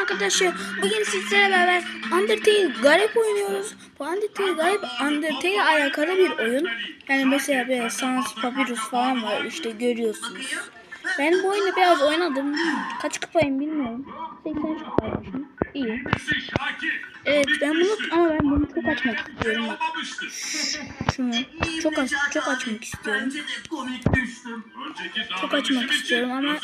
arkadaşlar. Bugün sizlerle beraber Undertale Garip oynuyoruz. Bu Undertale Garip Undertale alakalı bir oyun. Yani mesela böyle Sans Papyrus falan var işte görüyorsunuz. Ben bu oyunu biraz oynadım. Kaç kupayım bilmiyorum. 83 kupaymışım. İyi. Evet ben bunu ama ben bunu çok açmak istiyorum. Şunu çok aç çok açmak istiyorum. Çok açmak istiyorum ama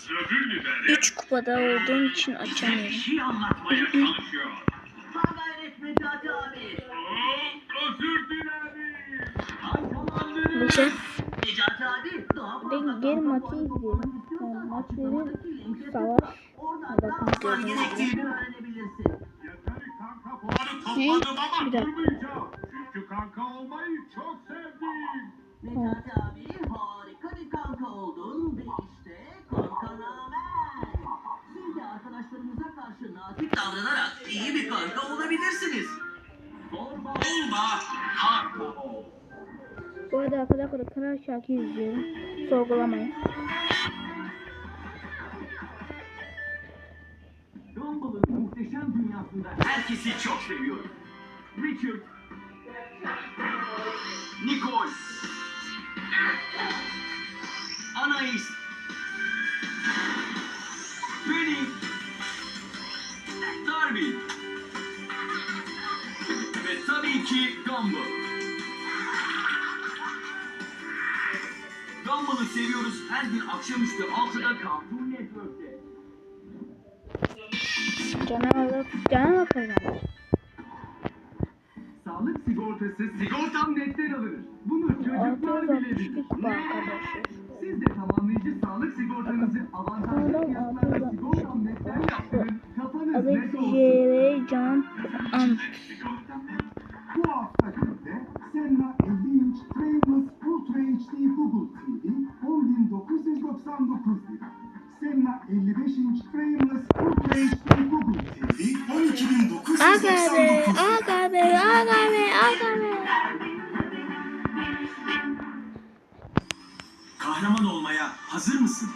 83 kupada olduğum için açamıyorum. Bir şey anlatmaya çalışıyor. Daha fazla Ben geri maçı toplamak Yani istiyorsan maç açıklamadaki verir, linke savaş. Bakın ne gördüğünüz topladım ama Bir dakika. Çünkü kanka olmayı çok sevdim. Necati abi iyi bir kanka olabilirsiniz. Bu arada arkadaşlar Kral Şakir izliyorum. Sorgulamayın. Gumball'ın muhteşem dünyasında herkesi çok seviyorum. Richard. Nicole. Anais. Tabii ki Gumball. Gumball'ı seviyoruz her gün akşamüstü 6'da Cartoon Network'te. Canavar, canavar kazanmış. Sağlık sigortası sigortam netten alınır. Bunu çocuklar bile 662 bilir. Ne? Siz de tamamlayıcı sağlık sigortanızı avantajlı fiyatlarla 10.999 lira. Senna 55 inç Frameless Ultra HD Google TV 12.999 Aga be, lira. aga be, aga be, aga be. Kahraman olmaya hazır mısın?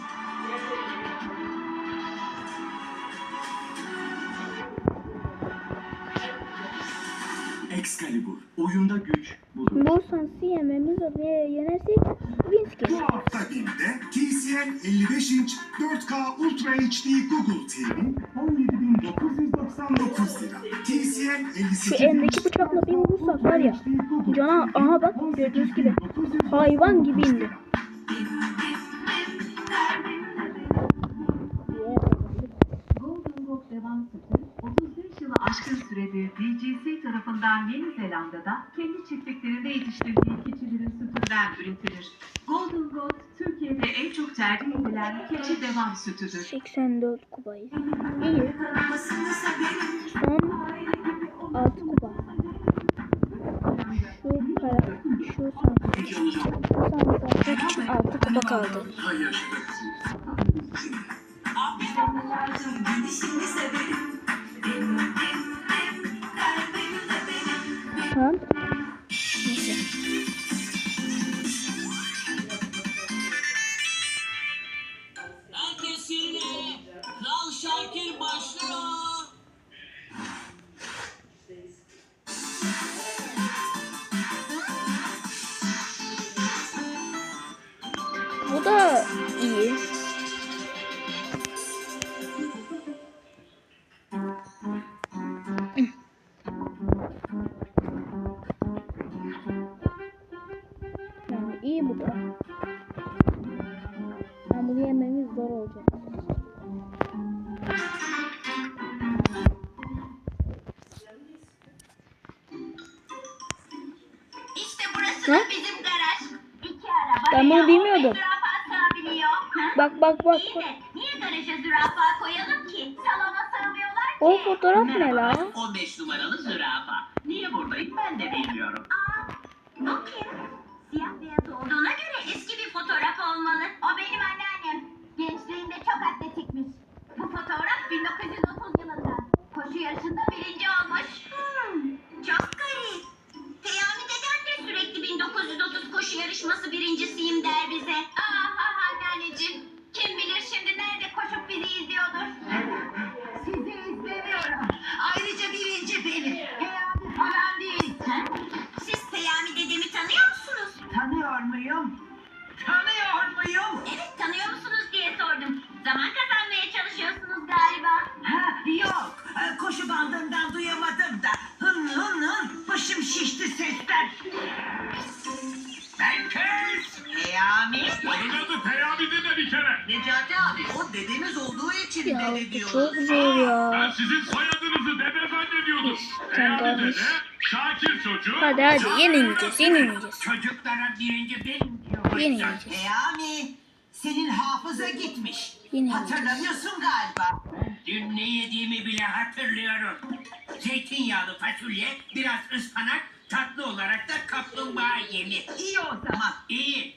Excalibur, oyunda güç budur. Bu sansı yememiz ve yenersek Winsky. Bu hafta günde TCL 55 inç 4K Ultra HD Google TV 17.999 lira. TCL 58 Şu eldeki bıçakla bir vursak var ya. Cana aha bak gördüğünüz gibi hayvan gibi indi. Devam süredir DGC tarafından Yeni Zelanda'da kendi çiftliklerinde yetiştirdiği keçilerin sütünden üretilir. Golden Goat Türkiye'de en çok tercih edilen keçi devam sütüdür. 84 kupayız. İyi. Son 6 kupa. Şu para, şu sansı. Sansı 6 kupa kaldı. Tamam. İyi bu. Yani bunu yememiz zor olacak. İşte burası Ne? da bizim garaj. İki araba Ben bunu bilmiyordum. Bak bak bak. İyi de niye garaja zürafa koyalım ki? Salona sığmıyorlar ki. O fotoğraf ne la? 15 numaralı zürafa. Niye buradayım ben de bilmiyorum. Aa, bu kim? Siyah olmalı. O benim anneannem. Pancakes! Peyami. Onun adı Peyami dede bir kere. Necati abi o dedemiz olduğu için Ya dede bu çok diyoruz. zor Ben ya. sizin soyadınızı dede zannediyordum. Peyami dede, Şakir çocuğu. Hadi hadi yenileceğiz yenileceğiz. Çocuklara birinci benim diyor. Yenileceğiz. Peyami senin hafıza gitmiş. Yenileceğiz. Hatırlamıyorsun galiba. Dün ne yediğimi bile hatırlıyorum. Zeytinyağlı fasulye, biraz ıspanak tatlı olarak da kaplumbağa yemi. İyi o zaman. İyi.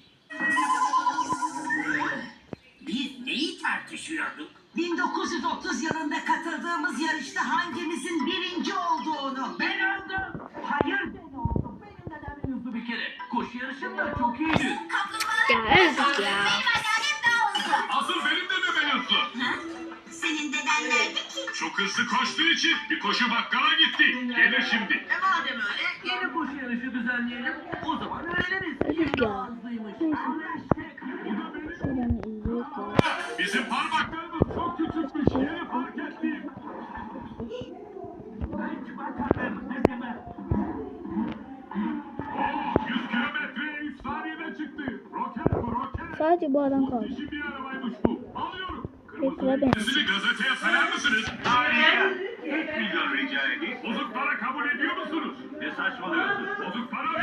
Biz neyi tartışıyorduk? 1930 yılında katıldığımız yarışta hangimizin birinci olduğunu. Ben oldum. Hayır ben oldum. Benim dedem hızlı bir kere. Koşu yarışında çok iyiydi. Ya evet ya. Asıl benim dedem en hızlı. Senin deden nerede ki? Çok hızlı koştuğu için bir koşu bakkala gitti. Gelir şimdi. E madem yarışı düzenleyelim. O zaman öğreniriz. Evet ya. Bizim parmaklarımız çok küçükmüş. Yeni fark ettim. Kaç bakalım ne zaman? 100 kilometreye 3 saniyede çıktı. Roket bu roket. Sadece bu adam kaldı. Muhteşem bir arabaymış bu. Alıyorum. Kırmızı ben. renklisini gazeteye sayar mısınız? Harika. 3 milyon rica edeyim. Bozuk para kabul ediyor musunuz?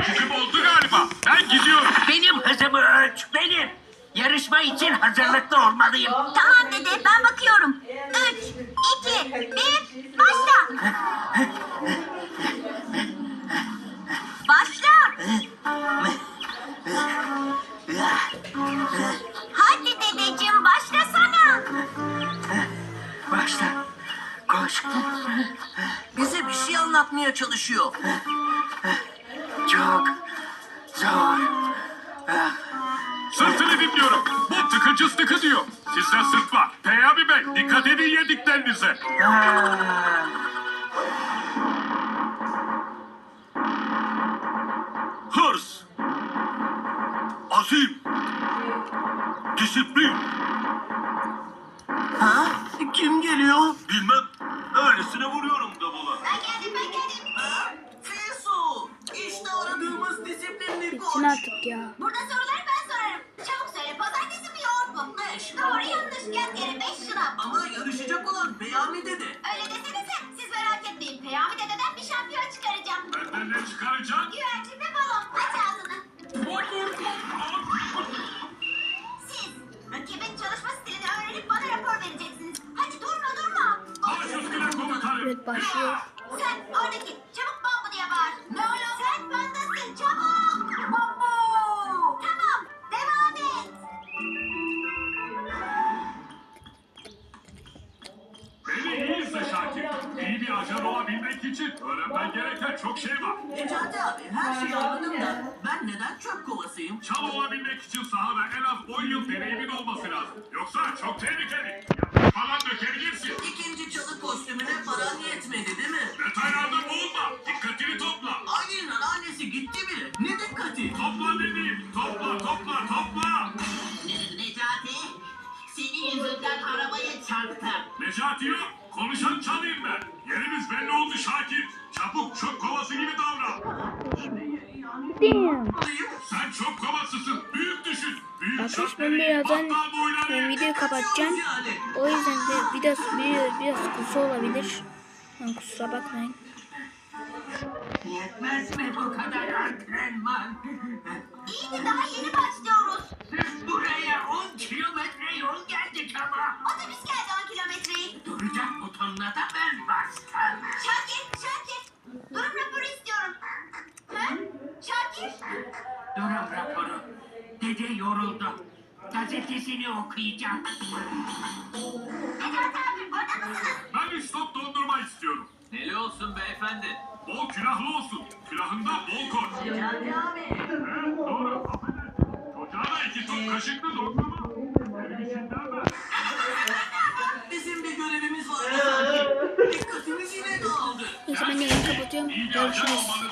Bizim oldu galiba. Ben gidiyorum. Benim hızımı ölç benim. Yarışma için hazırlıklı olmalıyım. Tamam dede ben bakıyorum. Üç, iki, bir, başla. Başla. Hadi dedeciğim başlasana. Başla. Koş. Şey anlatmaya çalışıyor. Çok zor. Sırtını dinliyorum. Bu tıkıcı sıkı diyor. Sizde sırt var. Peyami Bey dikkat edin yediklerinize. Hırs. Azim. Disiplin. Ha? Kim geliyor? Bilmem. Öylesine vuruyorum ya. Burada soruları ben sorarım. Çabuk söyle pazartesi mi yoğurt mu? Beş. Doğru yanlış gel geri beş şınav. Ama yarışacak olan Peyami dedi. Öyle desenize siz merak etmeyin. Peyami dededen bir şampiyon çıkaracağım. Benden ne çıkaracaksın? Güvercin ve balon. Aç ağzını. Siz rakibin çalışma stilini öğrenip bana rapor vereceksiniz. Hadi durma durma. Baş üstüne komutanım. Evet başlıyor. Sen oradaki İyi bir ajan olabilmek için öğrenmen gereken çok şey var. Necati abi her şeyi anladım da ben neden çöp kovasıyım? Çal olabilmek için sahada en az 10 yıl deneyimin olması lazım. Yoksa çok tehlikeli. Yaprak falan dökebilirsin. İkinci çalı kostümüne paran yetmedi değil mi? Detaylarda boğulma. Dikkatini topla. Aynen annesi gitti bile. Ne dikkati? Topla dediğim. Topla topla topla. Necati senin yüzünden arabaya çarptım. Necati yok. Konuşan çalayım ben. Yerimiz belli oldu Şakir. Çabuk çöp kovası gibi davran. Damn. Sen çöp kovasısın. Büyük düşün. Büyük Arkadaş ben birazdan boyları ben videoyu kapatacağım. Yani O yüzden de biraz biraz, biraz kısa olabilir. Yani kusura bakmayın. Yetmez mi bu kadar antrenman? İyi de daha yeni başlıyoruz. Sırf buraya 10 kilometre yol geldik ama. Butonuna da ben bastım. Şakir, Şakir. Durum raporu istiyorum. Ha? Şakir? Durum raporu. Dede yoruldu. Gazetesini okuyacak. Necati abi orada mısınız? Ben üç top dondurma istiyorum. Deli olsun beyefendi. Bol külahlı olsun. Külahında bol koy. Necati abi. Evet doğru. Affedersin. Çocuğa da iki top kaşıklı dondurma. Benim içinden ver. Bizim bir görevimiz var sanki. Dikkatimiz yine dağıldı. Neyse ben yayını kapatıyorum. İyi bir ajan Görüşürüz.